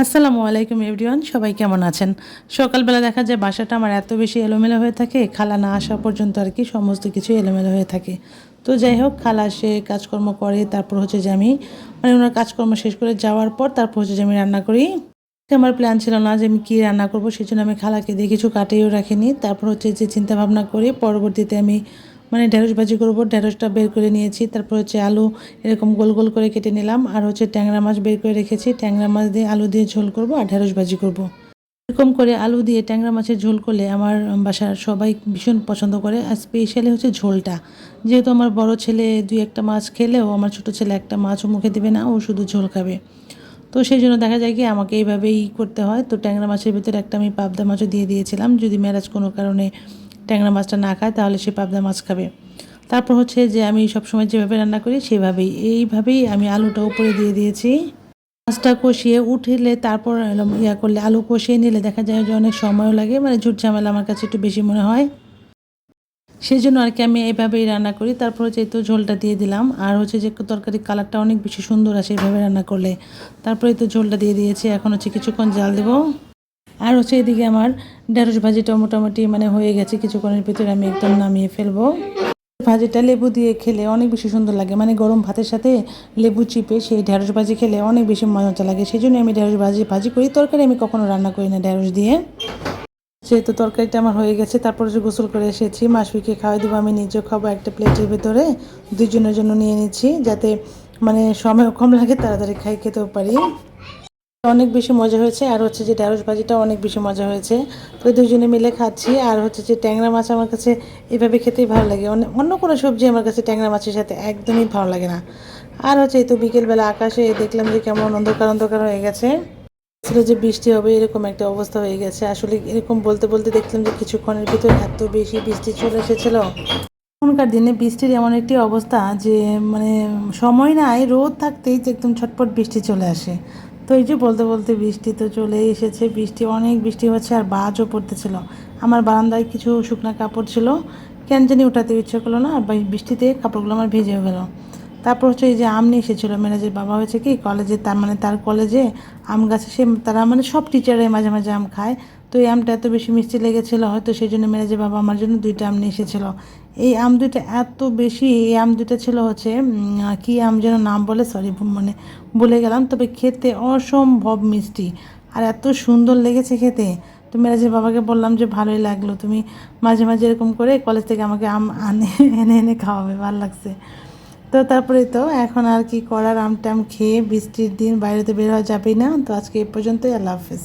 আসসালামু আলাইকুম এভরিওয়ান, সবাই কেমন আছেন? সকালবেলা দেখা যায় বাসাটা আমার এত বেশি এলোমেলো হয়ে থাকে, খালা না আসা পর্যন্ত আর কি সমস্ত কিছু এলোমেলো হয়ে থাকে। তো যাই হোক, খালা সে কাজকর্ম করে, তারপর হচ্ছে যে আমি মানে ওনার কাজকর্ম শেষ করে যাওয়ার পর তারপর হচ্ছে যে আমি রান্না করি। আমার প্ল্যান ছিল না যে আমি কী রান্না করব সেই জন্য আমি খালাকে দিয়ে কিছু কাটিয়েও রাখিনি। তারপর হচ্ছে যে চিন্তা ভাবনা করে পরবর্তীতে আমি মানে ঢেঁড়স ভাজি করব, ঢেঁড়সটা বের করে নিয়েছি, তারপর হচ্ছে আলু এরকম গোল গোল করে কেটে নিলাম, আর হচ্ছে ট্যাংরা মাছ বের করে রেখেছি, ট্যাংরা মাছ দিয়ে আলু দিয়ে ঝোল করব আর ঢেঁড়স ভাজি করব। এরকম করে আলু দিয়ে ট্যাংরা মাছের ঝোল করলে আমার বাসার সবাই ভীষণ পছন্দ করে, আর স্পেশালি হচ্ছে ঝোলটা। যেহেতু আমার বড় ছেলে দুই একটা মাছ খেলেও, আমার ছোট ছেলে একটা মাছও মুখে দেবে না, ও শুধু ঝোল খাবে। তো সেই জন্য দেখা যায় কি আমাকে এইভাবেই করতে হয়। তো ট্যাংরা মাছের ভিতরে একটা আমি পাবদা মাছও দিয়ে দিয়েছিলাম, যদি মেরাজ কোনো কারণে ট্যাংরা মাছটা না খায়, তাহলে সে পাবদা মাছ খাবে। তারপর হচ্ছে যে আমি সবসময় যেভাবে রান্না করি, সেভাবেই। এইভাবেই আমি আলুটা উপরে দিয়ে দিয়েছি। মাছটা কষিয়ে উঠলে তারপর ইয়া করলে আলু কষিয়ে নিলে দেখা যায় যে অনেক সময়ও লাগে মানে ঝুট ঝামেলা আমার কাছে একটু বেশি মনে হয়। সেই জন্য আর কি আমি এইভাবেই রান্না করি। তারপর হচ্ছে তো ঝোলটা দিয়ে দিলাম। আর হচ্ছে যে তরকারির কালারটা অনেক বেশি সুন্দর আসে এইভাবে রান্না করলে। তারপরে তো ঝোলটা দিয়ে দিয়েছি। এখন হচ্ছে কিছুক্ষণ জাল দেবো। আর হচ্ছে এদিকে আমার ঢেঁড়স ভাজিটা মোটামুটি মানে হয়ে গেছে, কিছুক্ষণের ভিতরে আমি একদম নামিয়ে ফেলব। ভাজিটা লেবু দিয়ে খেলে অনেক বেশি সুন্দর লাগে মানে গরম ভাতের সাথে লেবু চিপে সেই ঢেঁড়স ভাজি খেলে অনেক বেশি মজা লাগে। সেই জন্য আমি ঢেঁড়স ভাজি ভাজি করি, তরকারি আমি কখনো রান্না করি না ঢেঁড়স দিয়ে। যেহেতু তরকারিটা আমার হয়ে গেছে, তারপরে যে গোসল করে এসেছি মাসবিকে খাওয়াই দেবো, আমি নিজেও খাব একটা প্লেটের ভেতরে দুজনের জন্য নিয়ে নিচ্ছি, যাতে মানে সময় কম লাগে, তাড়াতাড়ি খাই, খেতেও পারি। অনেক বেশি মজা হয়েছে, আর হচ্ছে যে ঢেঁড়স ভাজিটা অনেক বেশি মজা হয়েছে। তো দুজনে মিলে খাচ্ছি, আর হচ্ছে যে ট্যাংরা মাছ আমার কাছে এভাবে খেতেই ভালো লাগে। অন্য কোনো সবজি আমার কাছে ট্যাংরা মাছের সাথে একদমই ভালো লাগে না। আর হচ্ছে এই তো বিকেলবেলা আকাশে দেখলাম যে কেমন অন্ধকার অন্ধকার হয়ে গেছে। ছিল যে বৃষ্টি হবে, এরকম একটা অবস্থা হয়ে গেছে। আসলে এরকম বলতে বলতে দেখলাম যে কিছুক্ষণের ভিতর এত বেশি বৃষ্টি চলে এসেছিল। এখনকার দিনে বৃষ্টির এমন একটি অবস্থা যে মানে সময় নাই, রোদ থাকতেই একদম ছটপট বৃষ্টি চলে আসে। তো এই যে বলতে বলতে বৃষ্টি তো চলেই এসেছে। বৃষ্টি, অনেক বৃষ্টি হচ্ছে আর বাজও পড়তেছিল। আমার বারান্দায় কিছু শুকনো কাপড় ছিল। কেন জানি ওঠাতে ইচ্ছে করল না, আর বৃষ্টিতে কাপড়গুলো আমার ভেজেও গেলো। তারপর হচ্ছে এই যে আম নিয়ে এসেছিল মেরাজের বাবা হয়েছে কি, কলেজে তার মানে তার কলেজে আম গাছে সে, তারা মানে সব টিচারে মাঝে মাঝে আম খায়। তো এই আমটা এত বেশি মিষ্টি লেগেছিলো, হয়তো সেই জন্য মেরাজের বাবা আমার জন্য দুইটা আম নিয়ে এসেছিল। এই আম দুইটা এত বেশি, এই আম দুইটা ছিল হচ্ছে কি আম যেন নাম বলে সরি মানে বলে গেলাম, তবে খেতে অসম্ভব মিষ্টি। আর এত সুন্দর লেগেছে খেতে। তো মেরাজের বাবাকে বললাম যে, ভালোই লাগল, তুমি মাঝে মাঝে এরকম করে কলেজ থেকে আমাকে আম আনে, এনে এনে খাওয়াবে, ভালো লাগছে। তো তারপরে তো এখন আর কি করার আম টাম খেয়ে বৃষ্টির দিন বাইরেতে বের হওয়া যাবেই না। তো আজকে এ পর্যন্তই, আল্লাহ হাফেজ।